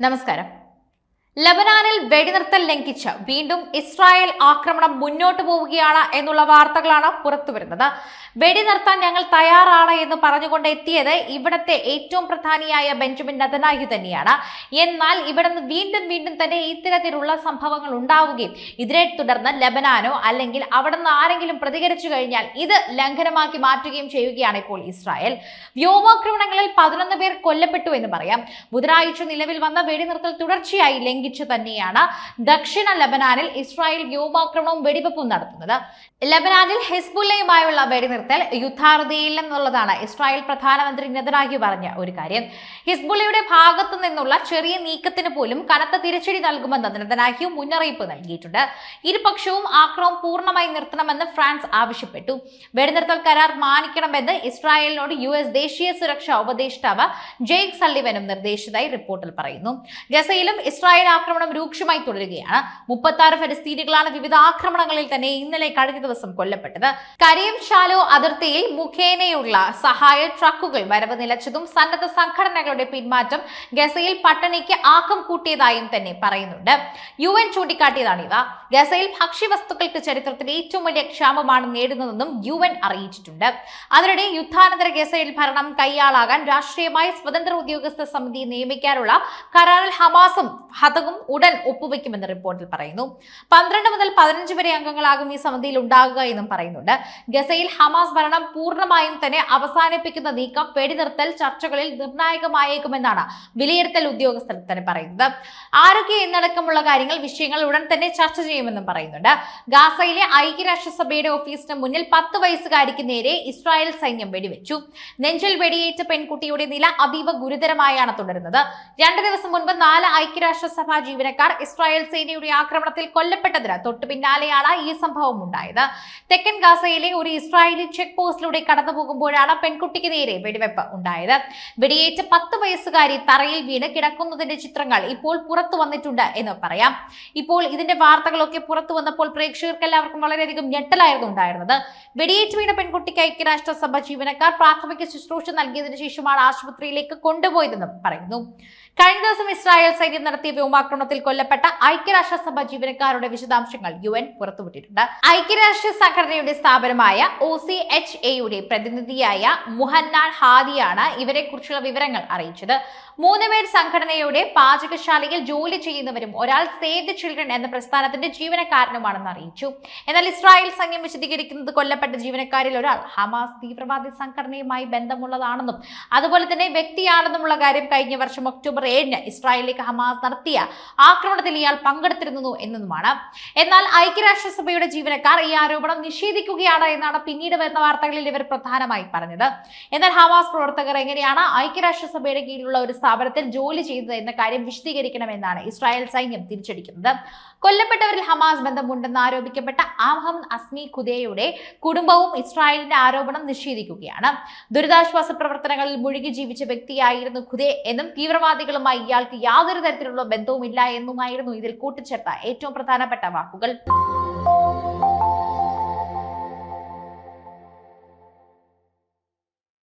നമസ്കാരം ലബനാനിൽ വെടിനിർത്തൽ ലംഘിച്ച് വീണ്ടും ഇസ്രായേൽ ആക്രമണം മുന്നോട്ട് പോവുകയാണ് എന്നുള്ള വാർത്തകളാണ് പുറത്തു പുറത്തുവരുന്നത്. വെടിനിർത്താൻ ഞങ്ങൾ തയ്യാറാണ് എന്ന് പറഞ്ഞുകൊണ്ട് എത്തിയത് ഇവിടത്തെ ഏറ്റവും പ്രധാനിയായ ബെഞ്ചമിൻ നതനായു തന്നെയാണ്. എന്നാൽ ഇവിടെ നിന്ന് വീണ്ടും വീണ്ടും തന്നെ ഇത്തരത്തിലുള്ള സംഭവങ്ങൾ ഉണ്ടാവുകയും ഇതിനെ തുടർന്ന് ലബനാനോ അല്ലെങ്കിൽ അവിടെ നിന്ന് ആരെങ്കിലും പ്രതികരിച്ചു കഴിഞ്ഞാൽ ഇത് ലംഘനമാക്കി മാറ്റുകയും ചെയ്യുകയാണ് ഇപ്പോൾ ഇസ്രായേൽ. വ്യോമാക്രമണങ്ങളിൽ പതിനൊന്ന് പേർ കൊല്ലപ്പെട്ടു എന്ന് പറയാം. ബുധനാഴ്ച നിലവിൽ വന്ന വെടിനിർത്തൽ തുടർച്ചയായി ലംഘിച്ചു തന്നെയാണ് ദക്ഷിണ ലബനാനിൽ ഇസ്രായേൽ വ്യോമാക്രമണവും വെടിവെപ്പും നടത്തുന്നത്. ലബനാനിൽ ഹിസ്ബുല്ലയുമായുള്ള വെടിനിർത്തൽ യുദ്ധാറുതിയില്ലെന്നുള്ളതാണ് ഇസ്രായേൽ പ്രധാനമന്ത്രി നെതനാഹി പറഞ്ഞ ഒരു കാര്യം. ഹിസ്ബുല്ലയുടെ ഭാഗത്തു നിന്നുള്ള ചെറിയ നീക്കത്തിന് പോലും കനത്ത തിരിച്ചടി നൽകുമെന്ന് നെതനാഹിയു മുന്നറിയിപ്പ് നൽകിയിട്ടുണ്ട്. ഇരുപക്ഷവും ആക്രമം പൂർണമായി നിർത്തണമെന്ന് ഫ്രാൻസ് ആവശ്യപ്പെട്ടു. വെടിനിർത്തൽ കരാർ മാനിക്കണമെന്ന് ഇസ്രായേലിനോട് യു എസ് ദേശീയ സുരക്ഷാ ഉപദേഷ്ടാവ് ജെയ്ക് സള്ളിവനും നിർദ്ദേശിച്ചതായി റിപ്പോർട്ടിൽ പറയുന്നു. ഗസയിലും ഇസ്രായേൽ ആക്രമണം രൂക്ഷമായി തുടരുകയാണ്. മുപ്പത്തി ഫലസ്തീനികളാണ് വിവിധ ആക്രമണങ്ങളിൽ തന്നെ ഇന്നലെ കഴിഞ്ഞ ദിവസം കൊല്ലപ്പെട്ടത്. കരീം ഷാലോ അതിർത്തിയിൽ മുഖേനയുള്ള സഹായ ട്രക്കുകൾ വരവ് നിലച്ചതും സന്നദ്ധ സംഘടനകളുടെ പിന്മാറ്റം ഗസയിൽ പട്ടണിക്ക് ആക്കം കൂട്ടിയതായും തന്നെ പറയുന്നുണ്ട്. യു എൻ ചൂണ്ടിക്കാട്ടിയതാണ് ഇവ. ഗസയിൽ ഭക്ഷ്യവസ്തുക്കൾക്ക് ചരിത്രത്തിൽ ഏറ്റവും വലിയ ക്ഷാമമാണ് നേടുന്നതെന്നും യു എൻ അറിയിച്ചിട്ടുണ്ട്. അതിനിടെ യുദ്ധാനന്തര ഗസയിൽ ഭരണം കൈയാളാകാൻ രാഷ്ട്രീയമായി സ്വതന്ത്ര ഉദ്യോഗസ്ഥ സമിതി നിയമിക്കാനുള്ള കരാറിൽ ഹമാസും ഹതകും ഉടൻ ഒപ്പുവെക്കുമെന്ന് റിപ്പോർട്ടിൽ പറയുന്നു. പന്ത്രണ്ട് മുതൽ പതിനഞ്ച് വരെ അംഗങ്ങളാകും ഈ സമിതിയിൽ ഉണ്ടാകുക എന്നും പറയുന്നുണ്ട്. ഗസയിൽ ഹമാസ് ഭരണം പൂർണമായും തന്നെ അവസാനിപ്പിക്കുന്ന നീക്കം വെടിനിർത്തൽ ചർച്ചകളിൽ നിർണായകമായേക്കുമെന്നാണ് വിലയിരുത്തൽ ഉദ്യോഗസ്ഥർ തന്നെ പറയുന്നത്. ആരൊക്കെ എന്നടക്കമുള്ള കാര്യങ്ങൾ വിഷയങ്ങൾ ഉടൻ തന്നെ ചർച്ച ചെയ്യുമെന്നും പറയുന്നുണ്ട്. ഗാസയിലെ ഐക്യരാഷ്ട്രസഭയുടെ ഓഫീസിന് മുന്നിൽ പത്ത് വയസ്സുകാരിക്ക് നേരെ ഇസ്രായേൽ സൈന്യം വെടിവെച്ചു. നെഞ്ചിൽ വെടിയേറ്റ പെൺകുട്ടിയുടെ നില അതീവ ഗുരുതരമായാണ് തുടരുന്നത്. രണ്ട് ദിവസം മുൻപ് നാല് ഐക്യരാഷ്ട്രസഭാ ജീവനക്കാർ ഇസ്രായേൽ സേനയുടെ ആക്രമണത്തിൽ കൊല്ലപ്പെട്ടതിന് തൊട്ടു പിന്നാലെയാണ് ഈ സംഭവം ഉണ്ടായത്. തെക്കൻ ഗാസയിലെ ഒരു ഇസ്രായേലി ചെക്ക് പോസ്റ്റിലൂടെ കടന്നു പോകുമ്പോഴാണ് പെൺകുട്ടിക്ക് നേരെ വെടിവെപ്പ് ഉണ്ടായത്. വെടിയേറ്റ് പത്ത് വയസ്സുകാരി തറയിൽ വീണ് കിടക്കുന്നതിന്റെ ചിത്രങ്ങൾ ഇപ്പോൾ പുറത്തു വന്നിട്ടുണ്ട് എന്ന് പറയാം. ഇപ്പോൾ ഇതിന്റെ വാർത്തകളൊക്കെ പുറത്തു വന്നപ്പോൾ പ്രേക്ഷകർക്ക് എല്ലാവർക്കും വളരെയധികം ഞെട്ടലായിരുന്നു ഉണ്ടായിരുന്നത്. വെടിയേറ്റ് വീണ പെൺകുട്ടിക്ക് ഐക്യരാഷ്ട്രസഭ ജീവനക്കാർ പ്രാഥമിക ശുശ്രൂഷ നൽകിയതിനു ശേഷമാണ് ആശുപത്രിയിലേക്ക് കൊണ്ടുപോയതെന്നും പറയുന്നു. കഴിഞ്ഞ ദിവസം ഇസ്രായേൽ സൈന്യം നടത്തിയ വ്യോമാക്രമണത്തിൽ കൊല്ലപ്പെട്ട ഐക്യരാഷ്ട്രസഭ ജീവനക്കാരുടെ വിശദാംശങ്ങൾ യു എൻ പുറത്തുവിട്ടിട്ടുണ്ട്. ഐക്യരാഷ്ട്ര സംഘടനയുടെ സ്ഥാപനമായ ഒ സി എച്ച് എയുടെ പ്രതിനിധിയായ മുഹന്നാൻ ഹാദിയാണ് ഇവരെ കുറിച്ചുള്ള വിവരങ്ങൾ അറിയിച്ചത്. മൂന്ന് പേർ സംഘടനയുടെ പാചകശാലയിൽ ജോലി ചെയ്യുന്നവരും ഒരാൾ സേവ് ദ ചിൽഡ്രൻ എന്ന പ്രസ്ഥാനത്തിന്റെ ജീവനക്കാരനുമാണെന്ന് അറിയിച്ചു. എന്നാൽ ഇസ്രായേൽ സൈന്യം വിശദീകരിക്കുന്നത് കൊല്ലപ്പെട്ട ജീവനക്കാരിൽ ഒരാൾ ഹമാസ് തീവ്രവാദി സംഘടനയുമായി ബന്ധമുള്ളതാണെന്നും അതുപോലെ തന്നെ വ്യക്തിയാണെന്നുമുള്ള കാര്യം കഴിഞ്ഞ വർഷം ഒക്ടോബർ ഏഴിന് ഇസ്രായേലിലേക്ക് ഹമാസ് നടത്തിയ ആക്രമണത്തിൽ ഇയാൾ പങ്കെടുത്തിരുന്നു എന്നതുമാണ്. എന്നാൽ ഐക്യരാഷ്ട്രസഭയുടെ ജീവനക്കാർ ഈ ആരോപണം നിഷേധിക്കുകയാണ് എന്നാണ് പിന്നീട് വരുന്ന വാർത്തകളിൽ ഇവർ പ്രധാനമായി പറഞ്ഞത്. എന്നാൽ ഹമാസ് പ്രവർത്തകർ എങ്ങനെയാണ് ഐക്യരാഷ്ട്രസഭയുടെ കീഴിലുള്ള ഒരു സ്ഥാപനത്തിൽ ജോലി ചെയ്തത് എന്ന കാര്യം വിശദീകരിക്കണമെന്നാണ് ഇസ്രായേൽ സൈന്യം തിരിച്ചടിക്കുന്നത്. കൊല്ലപ്പെട്ടവരിൽ ഹമാസ് ബന്ധമുണ്ടെന്ന് ആരോപിക്കപ്പെട്ട അഹമ്മദ് അസ്മി ഖുദയുടെ കുടുംബവും ഇസ്രായേലിന്റെ ആരോപണം നിഷേധിക്കുകയാണ്. ദുരിതാശ്വാസ പ്രവർത്തനങ്ങളിൽ മുഴുകി ജീവിച്ച വ്യക്തിയായിരുന്നു ഖുദേ എന്നും ആളുകളുമായി ഇയാൾക്ക് യാതൊരു തരത്തിലുള്ള ബന്ധവുമില്ല എന്നുമായിരുന്നു ഇതിൽ കൂട്ടിച്ചേർത്ത ഏറ്റവും പ്രധാനപ്പെട്ട വാക്കുകൾ.